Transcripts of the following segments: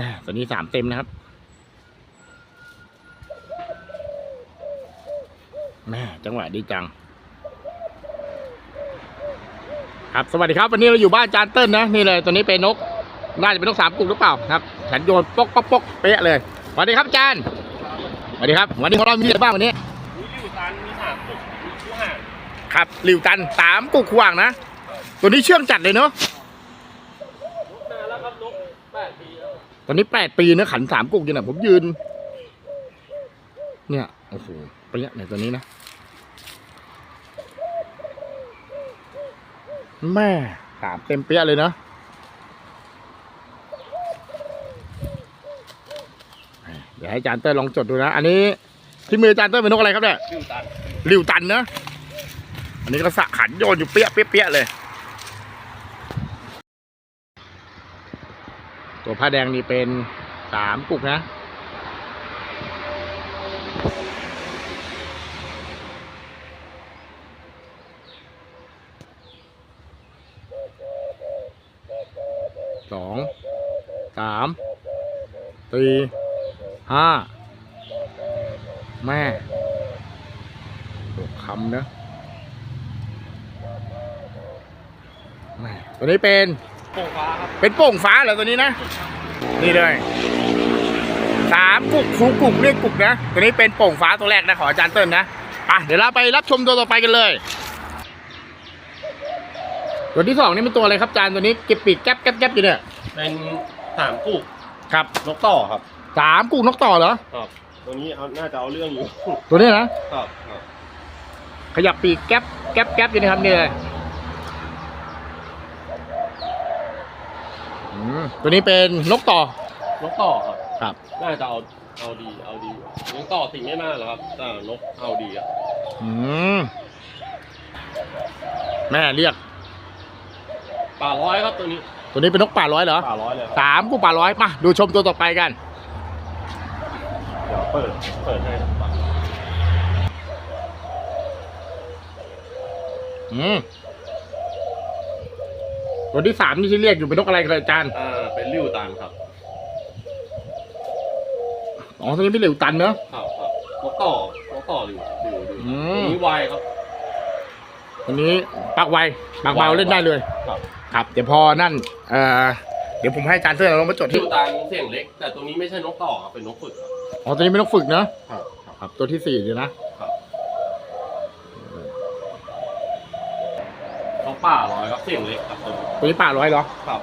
นะตัวนี้สามเต็มนะครับแม่จังหวะดีจัง ครับสวัสดีครับ วันนี้เราอยู่บ้านจานเติ้ลนะนี่เลยตัวนี้เป็นนกน่าจะเป็นนกสามกุกหรือเปล่าครับฉันโยนปอกปอกปอกเป๊ะเลยสวัสดีครับอาจารย์สวัสดีครับ วันนี้ของเรามีอะไรบ้างวันนี้มีอยู่ตันมีหางปุกมีคู่ห่างครับหลิวตันสามกุกขวางนะ ตัวนี้เชื่องจัดเลยเนาะ นานแล้วครับนกแปดปีแล้ว ตอนนี้แปดปีนะขันสามกุกอยู่นะผมยืน เนี่ยโอ้โหเปี้ยเนี่ยตัวนี้นะแม่สามเต็มเปี้ยเลยเนาะเดี๋ยวให้อาจารย์เต้ยลองจดดูนะ อันนี้ที่มืออาจารย์เต้ยเป็นนกอะไรครับเนี่ยชื่อตันหลิวตันเนอะอันนี้ก็สะขันโยนอยู่เปี้ยเปี้ยเปี้ยเลย ตัว ผ้าแดงนี่เป็นสามกุกนะ สอง สาม สี่ ห้า แม่หกคำนะแม่ตัวนี้เป็น โป่งฟ้าครับ เป็นโป่งฟ้าเหรอตัวนี้นะ นี่เลยสามกุกคูกุกเรียกกุกนะ ตัวนี้เป็นโป่งฟ้าตัวแรกนะของอาจารย์เติ้ลนะอะเดี๋ยวเราไปรับชมตัวต่อไปกันเลย ตัวที่สองนี่เป็นตัวอะไรครับอาจารย์ตัวนี้เก็บปีกแก๊บแก๊บแก๊บอยู่เนี่ย เป็นหางปุกครับ นกต่อครับสามกุกนกต่อเหรอ ครับตัวนี้เอาน่าจะเอาเรื่องอยู่ ตัวนี้นะ ครับครับขยับปีกแก๊บแก๊บแก๊บอยู่นะครับนี่เลย มตัวนี้เป็นนกต่อ นกต่อครับครับ น่าจะเอาเอาดีเอาดีนกต่อสิ่งไม่มากหรอกครับแต่นกเอาดีอะอืมแม่เรียก ป่าร้อยครับตัวนี้ตัวนี้เป็นนกป่าร้อยเหรอป่าร้อยเลยครับสามกูป่าร้อยมาดูชมตัวต่อไปกัน เดี๋ยวเปิดเปิดให้อืม ตัวที่สามนี่ที่เรียกอยู่เป็นนกอะไรครับอาจารย์ อ่าเป็นริ้วตันครับอ๋อตัวนี้เป็นเหลวตันเนอะครับครับนกต่อนกต่อริ้วริ้วริ้วอืตัวมนี้ไวครับ ตัวนี้ปากไวปากเบาเล่นได้เลย ครับ ครับ เดี๋ยวพอนั่น เอ่อ เดี๋ยวผมให้อาจารย์เสื้อลงมาจดริ้ที่ วตันเสียงเล็ก แต่ตัวนี้ไม่ใช่นกต่อครับเป็นนกฝึกครับอ๋อ ตัวนี้เป็นนกฝึกเนอะครับครับ ครับ ตัวที่สี่เดี๋ยวนะ นก ป่าร้อยครับเสียงเล็กครับตัวนี้ตัวนี้ป่าร้อยเหรอครับ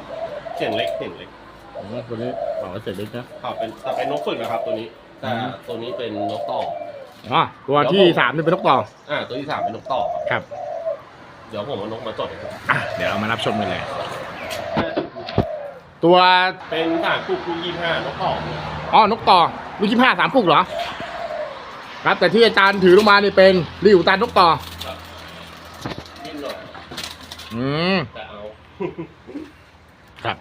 เสียงเล็กเสียงเล็กอ๋อตัวนี้ป่าร้อยเสร็จเล็กนะครับเป็นแต่เป็นนกฝึกนะครับ ตัวนี้แต่อืมตัวนี้เป็นนกต่ออ๋อตัวที่สามนี่เป็นนกต่ออ่าตัวที่สามเป็นนกต่อครับครับเดี๋ยวผมเอานกมาจดให้ครับอะเดี๋ยวเรามารับชมกันเลย ตัวเป็นสามคู่คู่ยี่ห้านกต่อเนี่ยอ๋อนกต่อลูกยี่ห้าสามกุกเหรอครับแต่ที่อาจารย์ถือลงมานี่เป็นริวตันนกต่อนิ่มหน่อย อืมแต่เอา ครับ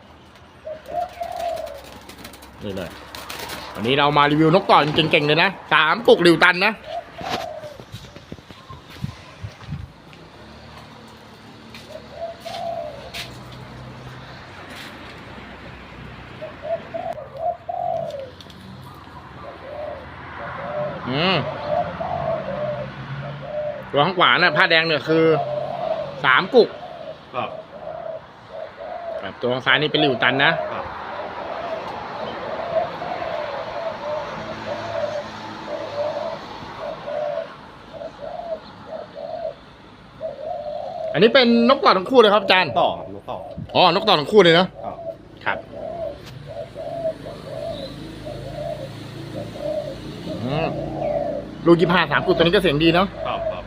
นี่เลยวันนี้เรามารีวิวนกต่อเก่งๆเลยนะสามกุกริวตันนะ อืมตัวข้างขวาน่ะผ้าแดงเนี่ยคือสามกุก ครับครับตัวข้างซ้ายนี่เป็นหลิวตันนะ ครับอันนี้เป็นนกต่อทั้งคู่เลยครับอาจารย์ ต่อครับนกต่ออ๋อ นกต่อทั้งคู่เลยเนาะ ครับครับอืมลูกยี่ห้าสามกุกตัวนี้ก็เสียงดีเนาะ ครับครับ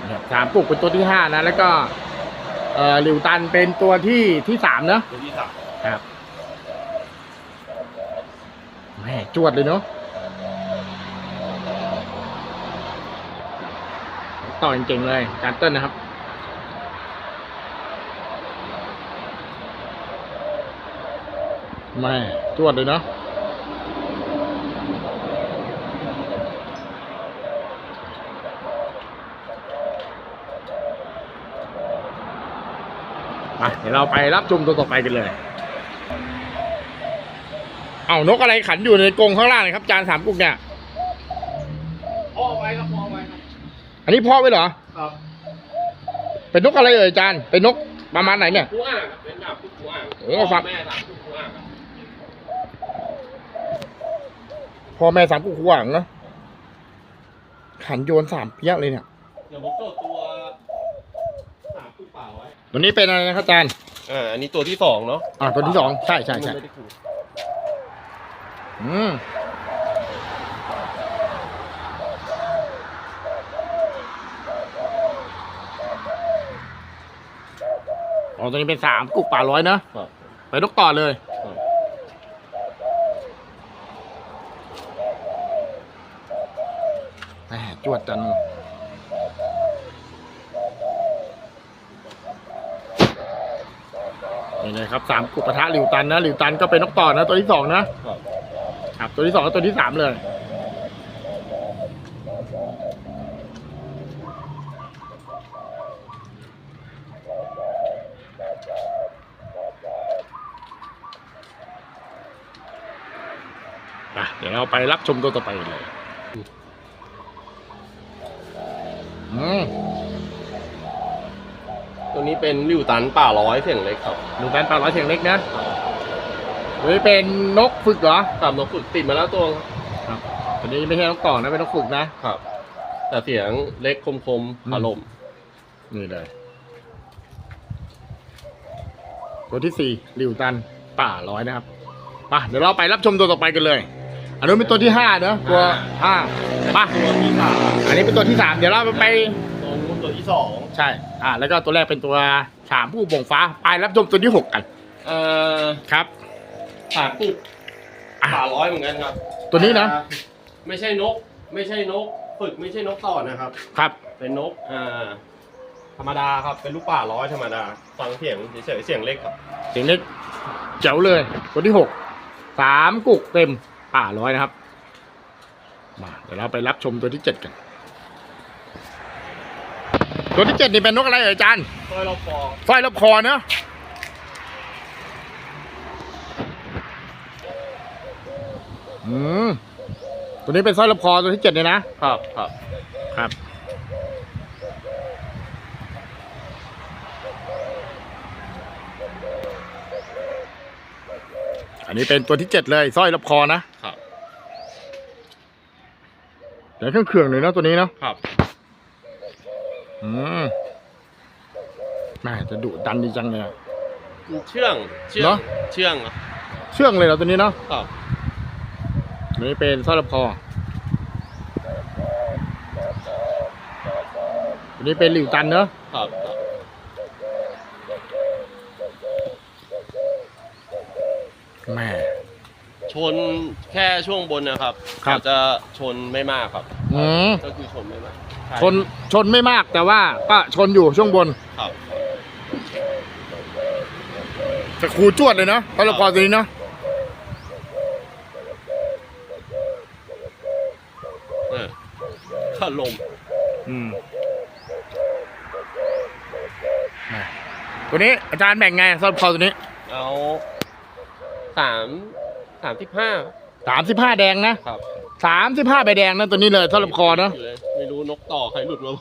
นะครับ สามกุกเป็นตัวที่ห้านะแล้วก็เอ่อหลิวตันเป็นตัวที่ที่สามเนาะตัวที่สามครับแม่จวดเลยเนาะต่อเก่งๆเลยอาจารย์เต้นนะครับอแม่จวดเลยเนาะ ดี๋ยวเราไปรับชมตัวต่อไปกันเลย เอานกอะไรขันอยู่ในกรงข้างล่างเลยครับ จานสามกุกเนี่ยพ่อไว้ครับพ่อไว้ครับอันนี้พ่อไว้เหรอ ครับ เป็นนกอะไรเอ่ยจานเป็นนกประมาณไหนเนี่ยผู้อ่างครับเป็นแบบผู้อ่างโอ้ฟังแม่สามผู้อ่างครับพ่อแม่สามกุกหวังเนาะขันโยนสามเปี้ยเลยเนี่ยเดี๋ยวผมโจทย์ตัวสามผู้เปล่าไว้ ตัวนี้เป็นอะไรนะครับจานอ่าอันนี้ตัวที่สองเนาะอ่าตัวที่สองใช่ใช่ใช่มันไม่ได้ขู่อืมอ๋อตัวนี้เป็นสามกุกป่าร้อยเนอะครับไปนกต่อเลยครับแหมจวดจัง นี่เลยครับสามกุปะทะหลิวตันนะหลิวตันก็เป็นนกต่อนะ ตัวที่สองนะครับตัวที่สองกับตัวที่สามเลยอะเดี๋ยวเราไปรับชมตัวต่อไปเลย อืม นี้เป็นริวตันป่าร้อยเสียงเล็กครับดูการปลาร้อยเสียงเล็กนะหรือเป็นนกฝึกเหรอครับนกฝึกติดมาแล้วตัวครับตัวนี้ไม่ใช่นกต่อนะเป็นนกฝึกนะครับ แต่เสียงเล็กคมคมๆอืมอารมณ์นี่เลย ตัวที่สี่หลิวตันป่าร้อยนะครับมาเดี๋ยวเราไปรับชมตัวต่อไปกันเลย อันนู้นเป็นตัวที่ห้าเนอะตัวห้ามาตัวที่สามอันนี้เป็นตัวที่สามเดี๋ยวเราไป ตัวนู้นตัวที่สองใช่ อ่า แล้วก็ตัวแรกเป็นตัวฉามผู้บ่งฟ้า ไปรับชมตัวที่หกกัน เอ่อครับสามปุกอะป่าร้อยเหมือนกันครับ ตัวนี้นะอ่าไม่ใช่นก ไม่ใช่นก ฝึกไม่ใช่นกต่อนะครับ ครับ เป็นนก อ่า ธรรมดาครับ เป็นลูกป่าร้อยธรรมดา ฟังเสียงเฉยๆเสียงเล็กครับ เสียงเล็ก เจ๋วเลย ตัวที่หก สามกุกเต็มป่าร้อยนะครับ มา เดี๋ยวเราไปรับชมตัวที่เจ็ดกัน ตัวที่เจ็ดนี่เป็นนกอะไรเอ่ยอาจารย์ซอยเราฟองสร้อยรอบคอเนอะอืมตัวนี้เป็นสร้อยรอบคอตัวที่เจ็ดเลยนะครับครับครับอันนี้เป็นตัวที่เจ็ดเลยสร้อยรอบคอนะครับเดี๋ยวเครื่องเขื่องหน่อยนะตัวนี้เนาะครับ อืมแม่จะดุดันดีจังเลยอะ เชื่องเชื่อเหรองเชื่องครับเชื่องเลยเหรอตัวนี้เนาะครับตัวนี้เป็นสร้อยรอบคอตัวนี้เป็นหลิวตันเนอะครับครับแม่ ชนแค่ช่วงบนนะครับครับ อาจจะชนไม่มากครับ อืมก็คือชนไม่มากใช่ชนชนไม่มากแต่ว่าก็ชนอยู่ช่วงบนครับแต่ครูจวดเลยเนาะสร้อยรอบคอตัวนี้เนาะเออข้าลมอืมแม่ตัวนี้อาจารย์แบ่งไงสร้อยรอบคอตัวนี้ เอาสามสามสิบห้าสามสิบห้าแดงนะครับสามสิบห้าใบแดงนะตัวนี้เลยสร้อยรอบคอเนาะยู่ลยไม่ รู้นกต่อใครหลุดมา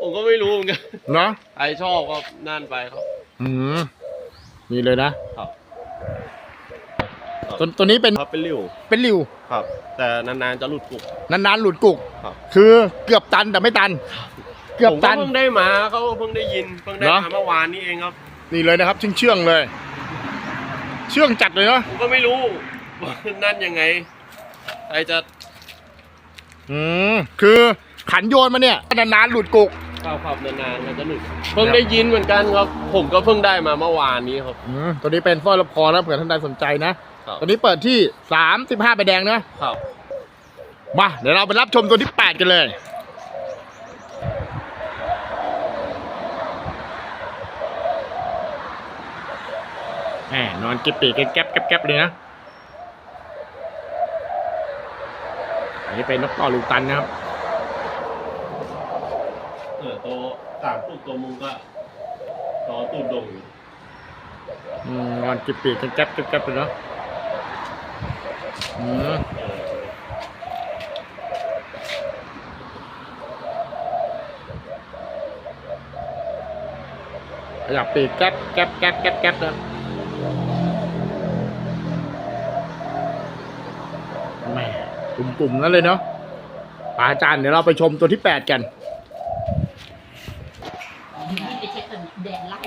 ผมก็ไม่รู้เหมือนกันเนาะใครชอบก็นั่นไปครับ อืมนี่เลยนะครับ ตัวตัวนี้เป็นครับเป็นริ้วเป็นริวครับ แต่นานๆจะหลุดกุก นานๆหลุดกุก ครับ คือเกือบตันแต่ไม่ตัน เกือบผมตัน เพิ่งได้มาเขาเพิ่งได้ยินเพิ่งได้เหรอ มาเมื่อวานนี้เองครับ นี่เลยนะครับเชื่องเชื่องๆเลย เชื่องจัดเลยเนาะผมก็ไม่รู้ว่านั่นยังไงใครจะ อืมคือขันโยนมาเนี่ยนานๆหลุดกุกเข้าขับนานๆมันจะหลุดเพิ่งได้ยินเหมือนกันครับ ผมก็เพิ่งได้มาเมื่อวานนี้ครับอืมตัวนี้เป็นสร้อยรอบคอนะเผื่อท่านใดสนใจนะครับตัวนี้เปิดที่สามสิบห้าใบแดงนะครับมาเดี๋ยวเราไปรับชมตัวที่แปดกันเลยแหมนอนกิบปีกแก๊บแก๊บแก๊บเลยนะ อันนี้เป็นนกต่อลูกตันนะครับเออตัวสามตุกตัวมุงก็ต่อตูดดงอยู่อืมนอนกิบปีกแก๊บแก๊บแก๊บเลยเนาะอืมเออขยับปีกแก๊บแก๊บแก๊บแก๊บแก๊บนะแหม่ กลุ่มๆนั่นเลยเนาะป่าอาจารย์เดี๋ยวเราไปชมตัวที่แปดกันนี่ไปเช็คกันแดดไล่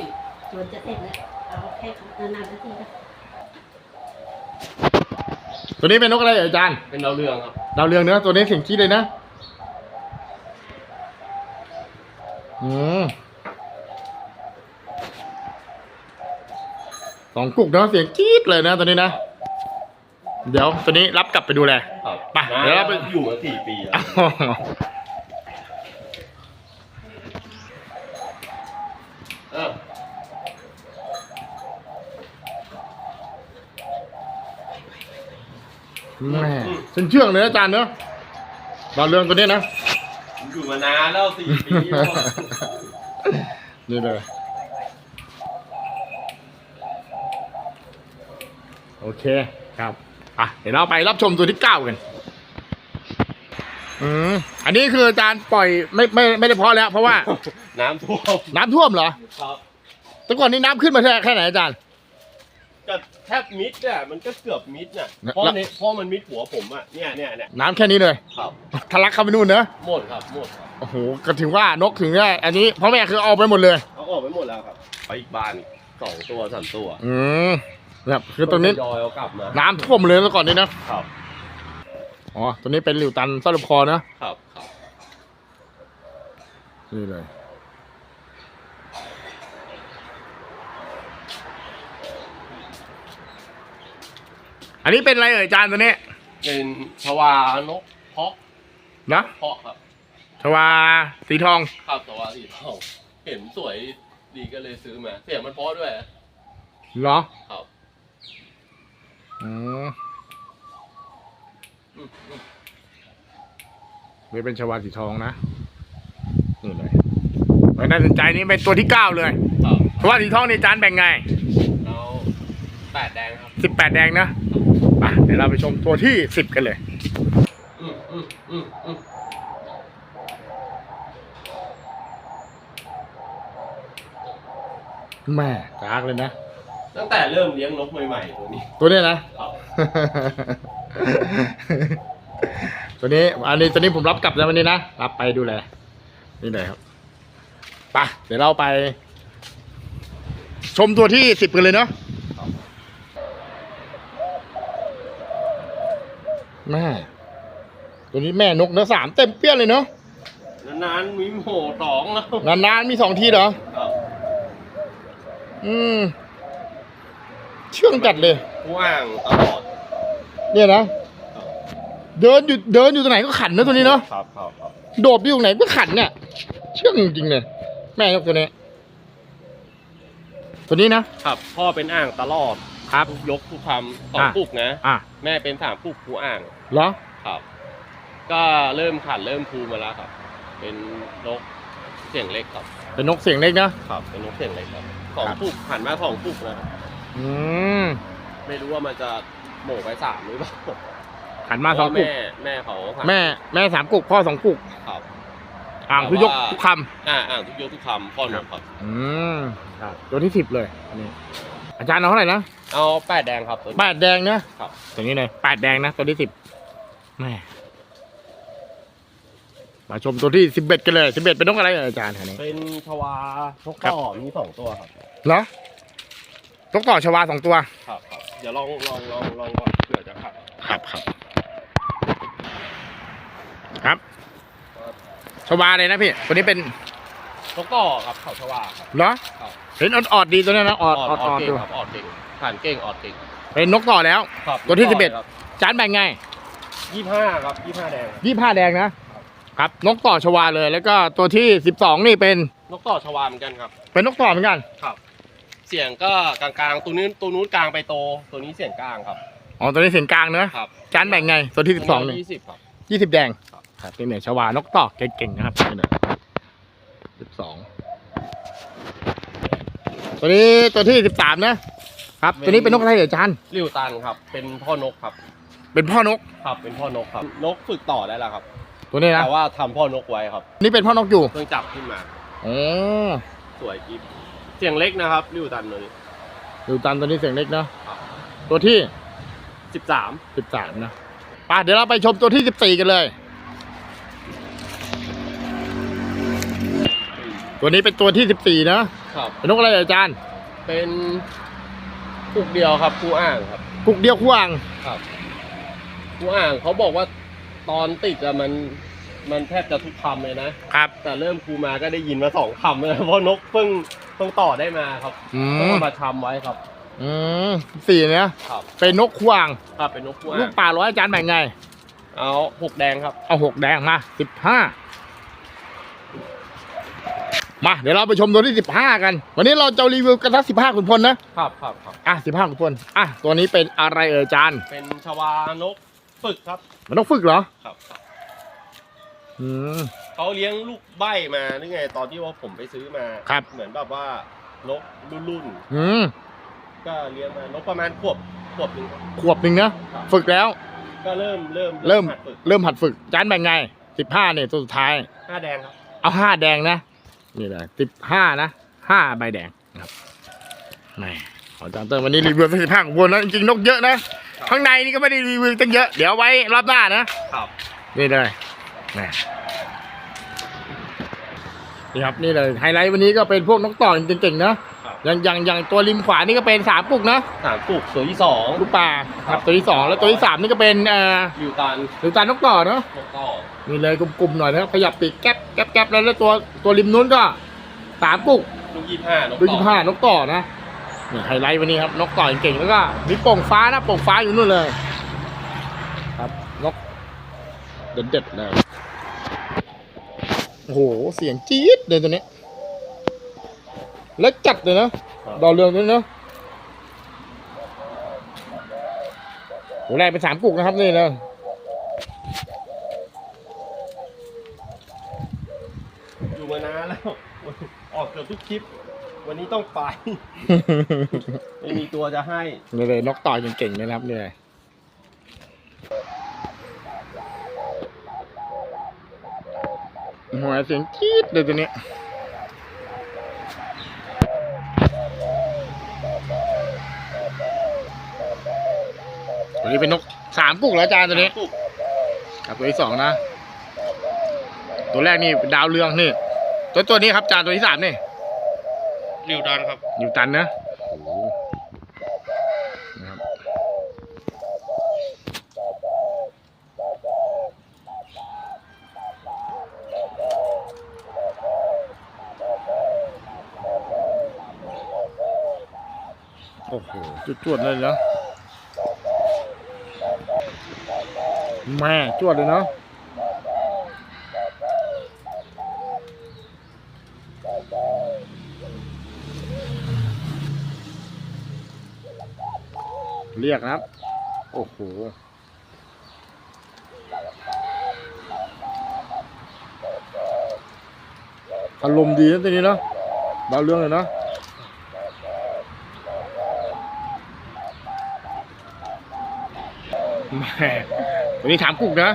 จนจะเสร็จแล้วเอาแค่นานๆนาทีนะตัวนี้เป็นนกอะไรเอ่ยอาจารย์เป็นดาวเรืองครับ ดาวเรืองเนื้อะตัวนี้เสียงคิดเลยนะอืมสองกุกเนาะเสียงจี๊ดเลยนะตัวนี้นะ เดี๋ยวตัวนี้รับกลับไปดูแล ครับไป เดี๋ยวเราไป อยู่มาสี่ปีแล้วเออแม่เส้นเชื่องเลยนะอาจารย์เนาะดาวเรืองตัวนี้นะอยู่มานานแล้วสี่ปีแล้วนี่เลย โอเคครับ อะ เดี๋ยวเราไปรับชมตัวที่เก้ากัน อืมอันนี้คืออาจารย์ปล่อยไม่ไม่ไม่ได้เพาะแล้ว เพราะว่า น้ำท่วมน้ำท่วมเหรอครับแต่ก่อนนี้น้ำขึ้นมาแค่แค่ไหนอาจารย์ ก็แทบมิดเนี่ยมันก็เกือบมิดน่ะแล้วเพราะเนี่ยเพราะมันมิดหัวผมอะเนี่ยเนี่ยเนี่ยน้ำแค่นี้เลยครับทะลักเข้าไปนู่นเนอะหมดครับหมดครับโอ้โหก็ถึงว่านกถึงได้อันนี้พ่อแม่คือเอาไปหมดเลย เอาออกไปหมดแล้วครับไปอีกบ้านอีกสองตัวสามตัวอืมแบบคือตัวนี้ยอยเอากลับมาน้ำท่วมเลยแล้วก่อนนี้นะ ครับ อ๋อ ตัวนี้เป็นหลิวตันซาลคอนะครับครับนี่เลย อันนี้เป็นอะไรเอ่ยอาจารย์ตัวนี้ เป็นชวานกเพาะนะเพาะครับชวาสีทอง ครับชวาสีทองเห็นสวยดีก็เลยซื้อมา เสียงมันเพราะด้วย เหรอครับอืม อืมอืม นี่เป็นชวาสีทองนะนี่เลยไม่น่าสนใจนี่เป็นตัวที่เก้าเลยครับชวาสีทองนี่อาจารย์แบ่งไงเอาแปดแดงครับสิบแปดแดงนะไปเดี๋ยวเราไปชมตัวที่สิบกันเลยอืมอืมอืมอืมแม่กากเลยนะ ตั้งแต่เริ่มเลี้ยงนกใหม่ๆตัวนี้ ตัวเนี้ยนะ ครับ ตัวนี้ อันนี้ตัวนี้ผมรับกลับแล้ววันนี้นะ รับไปดูแล นี่เลยครับไปเดี๋ยวเราไป ชมตัวที่สิบกันเลยเนาะแม่ ตัวนี้แม่นกเนื้อสามเต็มเปี้ยนเลยเนาะ นานๆมีโหสองแล้ว นานๆมีสองทีเหรอครับอืม เชื่องจัดเลย ว่างตลอด เนี่ยนะ เดินอยู่เดินอยู่ตรงไหนก็ขันนะตัวนี้เนาะครับครับครับโดดไปอยู่ตรงไหนก็ขันเนี่ยเชื่องจริงๆเลยแม่นกตัวนี้ ตัวนี้นะ ครับ พ่อเป็นอ่างตลอดครับยกทุกคำสองอะปุกนะอะแม่เป็นสามปุกคูอ่างเหรอครับ ก็เริ่มขันเริ่มภูมาแล้วครับ เป็นนกเสียงเล็กครับ เป็นนกเสียงเล็กนะครับ เป็นนกเสียงเล็กครับสองครับปุกหันมาสองปุกนะครับอืมไม่รู้ว่ามันจะ โหม่ไปสามหรือเปล่าขันมาสองเพกุระกแม่แม่เขาหันแม่แม่สามกุกพ่อสองกุก ครับ อ่างแต่คือยกว่าทุกคอ่าอ่างทุกยกทุกคำพ่อนกครับำอืมครับตัวที่สิบเลยอันนี้อาจารย์เอาเท่าไหร่นะเอาแปดแดงครับตัวนี้ แปดแดงนะครับ ตัวนี้เลยแปดแดงนะตัวที่สิบแม่มาชมตัวที่สิบเอ็ดกันเลยสิบเอ็ดเป็นนกอะไรเอ่ยอาจารย์อันนี้ เป็นชวานกครับต่อมีสองตัวครับ เหรอนกต่อชวาสองตัว ครับครับ เดี๋ยวลองลองลองลองก่อนเผื่อจะขัดครับครับ ครับชวาเลยนะพี่ตัวนี้เป็นนกต่อครับเขาชวาครับ เหรอครับ เห็นออดๆดีตัวนี้นะออดออดออออดดเก่ดูงครับออดเก่งผ่านเก่งออดเก่งเป็นนกต่อแล้ว ครับตัวที่11จานแบ่งไงยี่ห้าครับยี่ห้าแดงยี่ห้าแดงนะ ครับนกต่อชวาเลย แล้วก็ตัวที่สิบสองนี่เป็นนกต่อชวาเหมือนกันครับ เป็นนกต่อเหมือนกัน ครับเสียงก็กลางๆ ตัวนี้ตัวนู้นกลางไปโต ตัวนี้เสียงกลางครับ อ๋อตัวนี้เสียงกลางเนอะครับจานแบ่งไง ตัวที่สิบสองเนี่ยยี่สิบครับ ยี่สิบแดง ครับครับนี่เนี่ยชวานกต่อเก่งๆนะครับนี่เนี่ยสิบสองตัวนี้ตัวที่สิบสามนะครับ ตัวนี้เป็นนกอะไรเหรออาจารย์ริวตันครับ เป็นพ่อนกครับ เป็นพ่อนก ครับ เป็นพ่อนกครับ นกฝึกต่อได้แล้วครับ ตัวนี้นะแต่ว่าทำพ่อนกไว้ครับ นี่เป็นพ่อนกอยู่ เพิ่งจับขึ้นมาอ๋อสวยกิฟเสียงเล็กนะครับริวตันตัวนี้ ดูตามตัวนี้เสียงเล็กเนาะครับ ตัวที่ สิบสามสิบสามนะไป่ะเดี๋ยวเราไปชมตัวที่สิบสี่กันเลย ตัวนี้เป็นตัวที่สิบสี่นะครับ เป็นนกอะไรเหรออาจารย์เป็นปุกเดียวครับผู้อ่างครับ กุกเดียวขวางครับผู้อ่างเขาบอกว่าตอนติดอะมัน มันแทบจะทุกคำเลยนะ ครับ แต่เริ่มครูมาก็ได้ยินมาสองคำเลยเพราะนกเพิ่งเพิ่งต่อได้มาครับอืต้องมเอามาทำไว้ครับ อืมสี่เนี่ยครับ เป็นนกขวางครับเป็นนกผู้ลูอ่ากงป่าร้อยอาจารย์แบ่งไง เอาหกแดงครับ เอาหกแดงมาสิบห้ามา เดี๋ยวเราไปชมตัวที่สิบห้ากัน วันนี้เราจะรีวิวกันทั้งสิบห้าขุนพลนะครับครับครับ อะสิบห้าขุนพลอะตัวนี้เป็นอะไรเอ่ยอาจารย์เป็นชวานกฝึกครับ มันต้องฝึกเหรอ ครับครับ อืม เขาเลี้ยงลูกใบมาหรือไง ตอนที่ว่าผมไปซื้อมาครับ เหมือนแบบว่านกรุ่นอืมๆก็เลี้ยงมานกประมาณขวบขวบหนึ่งครับขวบหนึ่งนะฝึกแล้ว ก็เริ่มเริ่มเริ่ม หัดฝึกเริ่มหัดฝึกอาจารย์แบ่งไงสิบห้าเนี่ยตัวสุดท้าย ห้าแดงครับ เอาห้าแดงนะ นี่เลยสิบห้านะห้าใบแดงนะครับแหมขออาจารย์เติมวันนี้รีวิวสิบห้าของวนนะจริงๆนกเยอะนะ ข้างในนี่ก็ไม่ได้รีวิวตั้งเยอะ เดี๋ยวเอาไว้รอบหน้านะ ครับ นี่เลยแหม นี่ครับนี่เลยไฮไลท์วันนี้ก็เป็นพวกนกต่อจริงๆนะครับอย่างอย่างอย่างตัวริมขวานี่ก็เป็นสามปุกนะสามปลูกตัวที่สองลูกปลาครับตัวที่สองแล้วตัวที่สามนี่ก็เป็นเอ่ออยู่ตันหรือตานกต่อเนาะนกต่อนี่เลยกลุ่มๆหน่อยนะครับขยับปีกแก๊บแก๊บแก๊บแล้วแล้วตัวตัวริมนู้นก็สามปุกลูกยี่ห้านกดูต่ยี่อห้านกต่อนะนี่ไฮไลท์วันนี้ครับนกต่อเก่งๆแล้วก็มีโป่งฟ้านะโป่งฟ้าอยู่นู่นเลย ครับนก เด็ดๆเลยโอ้โห เสียงจี๊ดเลยตัวนี้ แล้วจัดเลยนะ ดาวเรืองด้วยเนาะโหแรกเป็นสามกุกนะครับนี่นะอยู่มานานแล้ว ออกเกือบทุกคลิป วันนี้ต้องไป ไม่มีตัวจะให้นี่เลยนกต่อเก่งๆเลยนะครับนี่เลย หัวเสียงจี๊ดเลยตัวนี้ตัวนี้เป็นนกสามกุกแล้วอาจารย์ตัวนี้ปลูกกับตัวที่สองนะ ตัวแรกนี่ดาวเรืองนี่ ตัวตัวนี้ครับอาจารย์ตัวที่สามนี่ ริวดันครับ อยู่ตันนะโอ้โหนะครับโอ้โห จวดเลยเนาะแม่จวดเลยเนาะเรียกนะครับ โอ้โหอารมณ์ดีนะตัวนี้เนาะดาวเรื่องเลยเนาะแม่ตั วนี้ถามกุกนะ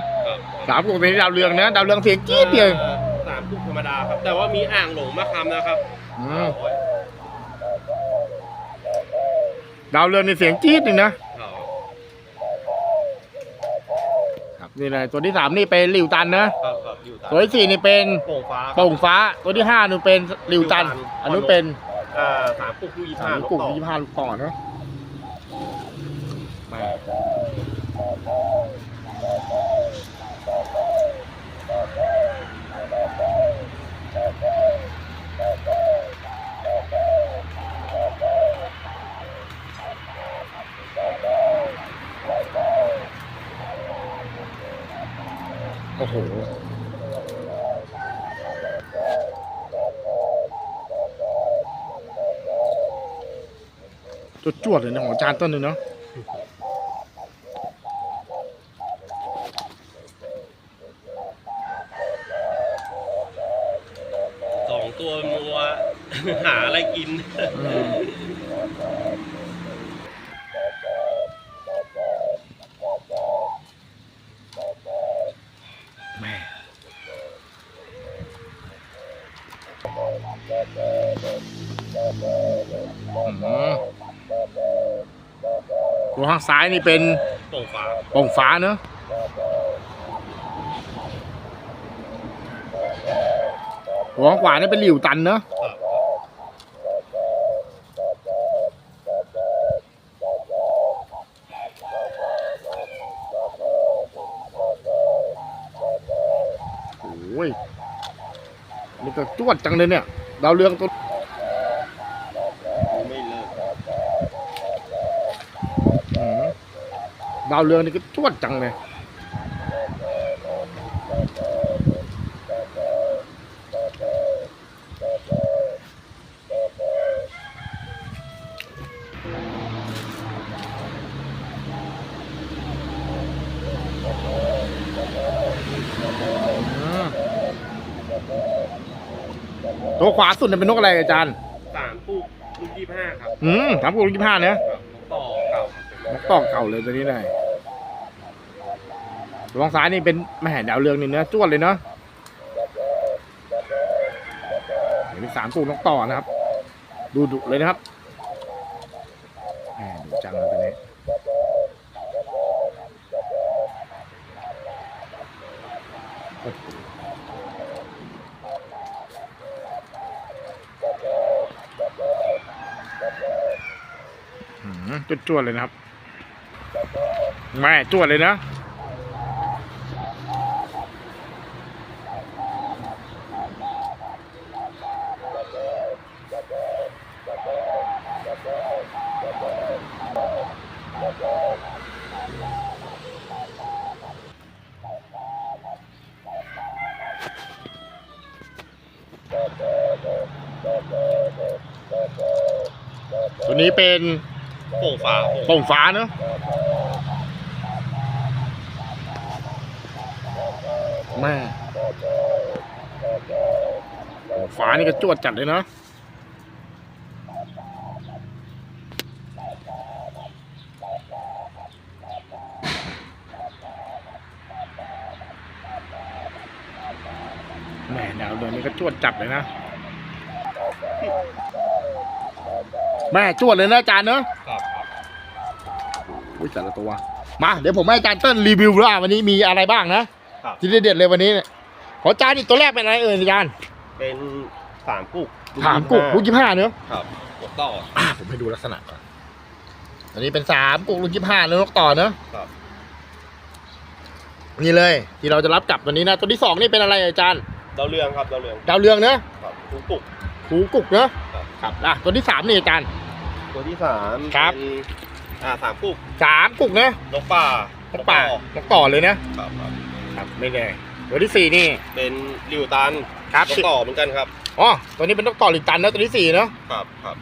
สามกุกตัวนี้ดาวเรืองนะดาวเรืองเสียงจี๊ดเดียวอ่อสามปลูกธรรมดาครับ แต่ว่ามีอ่างหลงมาคำนะครับอืมดาวเรืองในเสียงจี๊ดหนึ่งนะครับครับนี่เลยตัวที่สามนี่เป็นหลิวตันนะครับครับอยู่ตันตัวที่สี่นี่เป็นโป่งฟ้าครับโป่งฟ้า ตัวที่ห้านี่เป็นหลิวตันหลิวตันอันนู้นเป็นอ่าสามปลูกลูกยี่สาห้ามนกกลุ่มต่อยี่ห้าลูกต่อเนาะ โหจวดเลยนะของอาจารย์ต้นเลยเนาะ สองตัวมัว หาอะไรกิน อืมแม่อืม ตัวข้างซ้ายนี่เป็นโป่งฟ้าโป่งฟ้าเนอะตัวข้างขวานี่เป็นหลิวตันเนอะ ครับ โอ้ยนี่ก็ จวดจังเลยเนี่ย ดาวเรืองตัวดาวเรืองนี่ก็จวดจังเลย ตัวขวาสุดเนี่ยเป็นนกอะไรอาจารย์สามปุ๊กลูกยี่ห้าครับอืมสามกุลยี่ห้าเนี่ยครับต่อเก่านกต่อเก่าเลยตัวนี้ได้ตัวข้างซ้ายนี่เป็นแม่ดาวเรืองนี่เนื้อจวดเลยเนาะเดี๋ยวมีสามกุลนกต่อนะครับ ดูดุเลยนะครับแหมดุจังเลยตัวนี้อืม จวดๆเลยนะครับแม่จวดเลยนะตัวนี้เป็น โป่งฟ้าโป่งฟ้าเนอะแม่โป่งฟ้านี่ก็จวดจัดเลยเนาะแม่ดาวเดือนนี้ก็จวดจัดเลยนะ แม่จวดเลยนะอาจารย์เนอะ อุ้ยแต่ละตัวมาเดี๋ยวผมให้อาจารย์เติ้ลรีวิวว่าวันนี้มีอะไรบ้างนะครับ ที่เด็ดๆเลยวันนี้เนี่ยขออาจารย์นี่ตัวแรกเป็นอะไรเอ่ยอาจารย์เป็นสามกุกถามกุกลูก25ยี่ห้าเนอะครับหัวต่อ อะผมให้ดูลักษณะก่อนอันนี้เป็นสามกุกลูกยี่ห้าเนอะนกต่อเนอะครับ นี่เลย ที่เราจะรับกลับวันนี้นะตัวที่สองนี่เป็นอะไรอาจารย์ดาวเรืองครับดาวเรืองดาวเรืองเนอะครับกุกกุก หูกุกเนอะครับ ครับอะตัวที่สามนี่อาจารย์ ตัวที่สามครับ เป็น อ่าสามกุกสามกุกเนอะนกป่านกป่านกต่อเลยนะครับครับครับไม่ได้ตัวที่สี่นี่ เป็นริวตันครับนกต่อเหมือนกันครับอ๋อตัวนี้เป็นนกต่อลิงตันนะตัวที่สี่เนอะครับครับ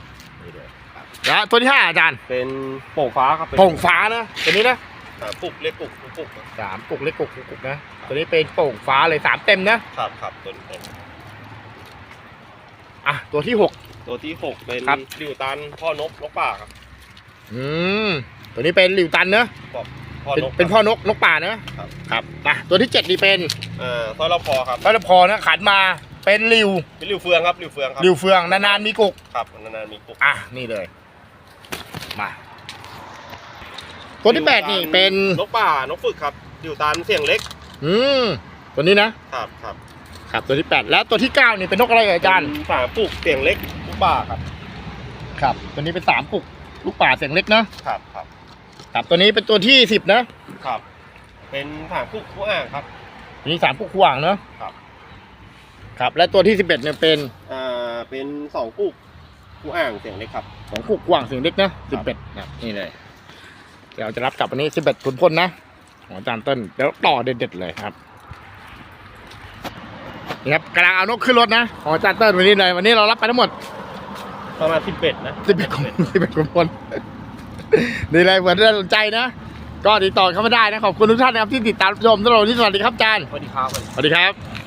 แล้วตัวที่ห้าอาจารย์เป็นโป่งฟ้าครับเป็นโป่งฟ้านะตัวนี้นะสามกุกเล็กกุกกุกกุกสามกุกเล็กกุกกุกกุกนะตัวนี้เป็นโป่งฟ้าเลยสามเต็มนะครับครับตัวนี้เป็นอะตัวที่หกตัวที่หกเป็นครับริวตันพ่อนกนกป่าครับ อืมตัวนี้เป็นหลิวตันเนอะพ่อเป็นนกเป็นพ่อนกนกป่าเนอะครับอะตัวที่เจ็ดนี่เป็นอ่าสร้อยละพอครับแล้วพอนะขันมาเป็นหลิวเป็นริวเฟืองครับริวเฟืองครับหลิวเฟืองนานๆมีกุก ครับนานๆมีกุกอะนี่เลย มาตัวที่แปดนี่เป็น นกป่านกฝึกครับริวตันเสียงเล็กอืมตัวนี้นะครับครับครับตัวที่แปดแล้วตัวที่เก้านี่เป็นนกอะไรเอ่ยอาจารย์ เป็นสามกุกเสียงเล็กนกป่าครับ ครับ ตัวนี้เป็นสามกุก ลูกป่าเสียงเล็กเนอะครับครับครับตัวนี้เป็นตัวที่สิบนะครับ เป็นสามกุกผู้อ่างครับตัวนี้สามกุกขวางเนอะครับ ครับ และตัวที่สิบเอ็ดเนี่ยเป็นอ่าเป็นสองกุกผู้อ่างเสียงเล็กครับของกุกขวางเสียงเล็กนะสิบเอ็ดนะนี่เลย เดี๋ยวจะรับกลับวันนี้สิบเอ็ดขุนพลนะของอาจารย์เต้นเดี๋ยวต่อเด็ดๆเลยครับนี่ครับกำลังเอานกขึ้นรถนะของอาจารย์เต้นวันนี้เลยวันนี้เรารับไปทั้งหมด ประมาณสิบเอ็ดนะสิบเอ็ดขุนสิบเอ็ดขุนพลนี่เลยเผื่อท่านสนใจนะ ก็ติดต่อเข้ามาได้นะ ขอบคุณทุกท่านนะครับที่ติดตามชมตลอดวันนี้สวัสดีครับอาจารย์สวัสดีครับ สวัสดีครับ